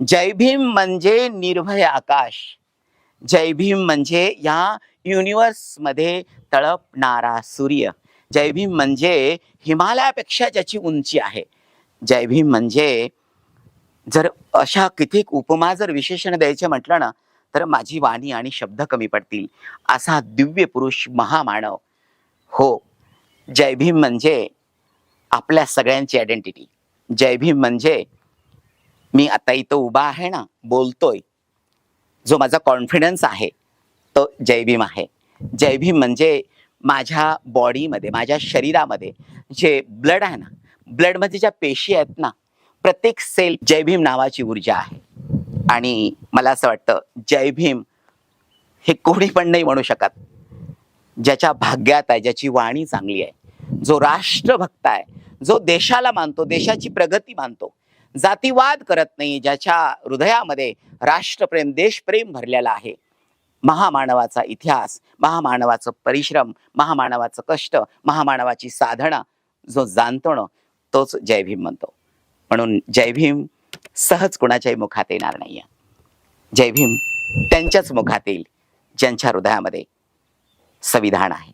जय भीम म्हणजे निर्भय आकाश. जय भीम म्हणजे या युनिवर्समध्ये तळपणारा सूर्य. जय भीम म्हणजे हिमालयापेक्षा ज्याची उंची आहे. जय भीम म्हणजे जर अशा कितीक उपमा जर विशेषण द्यायचे म्हटलं ना तर माझी वाणी आणि शब्द कमी पडतील. असा दिव्य पुरुष महामानव. हो जय भीम म्हणजे आपल्या सगळ्यांची आयडेंटिटी जय भीम म्हणजे मी आता इथं उभा आहे ना बोलतोय. जो माझा कॉन्फिडन्स आहे तो जयभीम आहे. जय भीम म्हणजे माझ्या बॉडीमध्ये माझ्या शरीरामध्ये जे ब्लड आहे ना ब्लडमध्ये ज्या पेशी आहेत ना प्रत्येक सेल जयभीम नावाची ऊर्जा आहे. आणि मला असं वाटतं जय भीम हे कोणी पण नाही म्हणू शकत. ज्याच्या भाग्यात आहे ज्याची वाणी चांगली आहे जो राष्ट्रभक्त आहे जो देशाला मानतो देशाची प्रगती मानतो जातीवाद करत नाही ज्याच्या हृदयामध्ये राष्ट्रप्रेम देशप्रेम भरलेला आहे. महामानवाचा इतिहास महामानवाचं परिश्रम महामानवाचं कष्ट महामानवाची साधना जो जाणतो ना तोच जय भीम म्हणतो. म्हणून जय भीम सहज कुणाच्याही मुखात येणार नाहीये. जय भीम त्यांच्याच मुखात येईल ज्यांच्या हृदयामध्ये संविधान आहे.